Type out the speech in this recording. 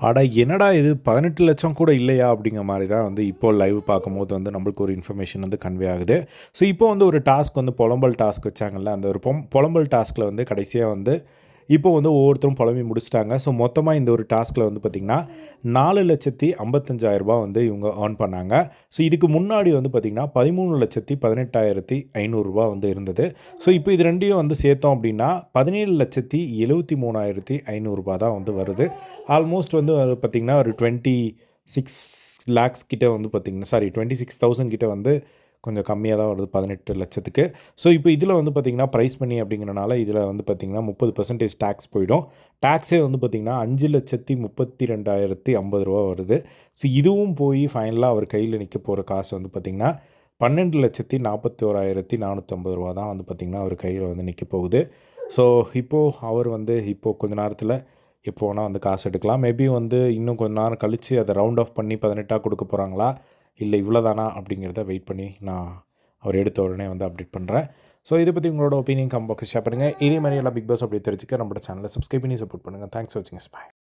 அட என்னடா இது? பதினெட்டு லட்சம் கூட இல்லையா? அப்படிங்கிற மாதிரி தான் வந்து இப்போ லைவ் பார்க்கும்போது வந்து நம்மளுக்கு ஒரு இன்ஃபர்மேஷன் வந்து கன்வே ஆகுது. ஸோ இப்போ வந்து ஒரு டாஸ்க் வந்து புலம்பல் டாஸ்க் வச்சாங்கல்ல அந்த ஒரு பொம் புலம்பல் டாஸ்கில் வந்து கடைசியாக வந்து இப்போ வந்து ஒவ்வொருத்தரும் புலம்பி முடிச்சிட்டாங்க. ஸோ மொத்தமாக இந்த ஒரு டாஸ்கில் வந்து பார்த்திங்கன்னா நாலு லட்சத்தி ஐம்பத்தஞ்சாயிரரூபா வந்து இவங்க ஏர்ன் பண்ணாங்க. ஸோ இதுக்கு முன்னாடி வந்து பார்த்திங்கன்னா பதிமூணு லட்சத்தி பதினெட்டாயிரத்தி ஐநூறுரூவா வந்து இருந்தது. ஸோ இப்போ இது ரெண்டையும் வந்து சேர்த்தோம் அப்படின்னா பதினேழு லட்சத்தி எழுபத்தி மூணாயிரத்தி ஐநூறுரூபா தான் வந்து வருது. ஆல்மோஸ்ட் வந்து பார்த்திங்கன்னா ஒரு டுவெண்ட்டி சிக்ஸ் லேக்ஸ் கிட்டே வந்து பார்த்திங்கன்னா சாரி டுவெண்ட்டி சிக்ஸ் தௌசண்ட் கிட்டே வந்து கொஞ்சம் கம்மியாக தான் வருது பதினெட்டு லட்சத்துக்கு. ஸோ இப்போ இதில் வந்து பார்த்திங்கன்னா ப்ரைஸ் பண்ணி அப்படிங்கிறனால இதில் வந்து பார்த்திங்கன்னா முப்பது பர்சன்டேஜ் டேக்ஸ் போயிடும். டேக்ஸே வந்து பார்த்திங்கன்னா அஞ்சு லட்சத்தி முப்பத்தி ரெண்டாயிரத்தி ஐம்பது ரூபா வருது. ஸோ இதுவும் போய் ஃபைனலாக அவர் கையில் நிற்க போகிற காசு வந்து பார்த்திங்கன்னா பன்னெண்டு லட்சத்தி நாற்பத்தி ஓராயிரத்தி நானூற்றம்பது ரூபா தான் வந்து பார்த்திங்கன்னா அவர் கையில் வந்து நிற்க போகுது. ஸோ இப்போது அவர் வந்து இப்போது கொஞ்ச நேரத்தில் எப்போ வேணால் வந்து காசு எடுக்கலாம். மேபி வந்து இன்னும் கொஞ்ச நேரம் கழித்து அதை ரவுண்ட் ஆஃப் பண்ணி பதினெட்டாக கொடுக்க போகிறாங்களா இல்லை இவ்வளோதானா அப்படிங்கிறத வெயிட் பண்ணி நான் அவர் எடுத்த உடனே வந்து அப்டேட் பண்ணுறேன் ஸோ இதை பற்றி உங்களோட ஒப்பீனியன் கம்பாக்ஸ் ஷேர் பண்ணுங்கள் இதே மாதிரி எல்லாம் பிக் பாஸ் அப்படி தெரிஞ்சுக்க நம்மளோட சேனலை சப்ஸ்கிரைப் பண்ணி சப்போர்ட் பண்ணுங்கள் தேங்க்ஸ் வாட்சிங் பாய்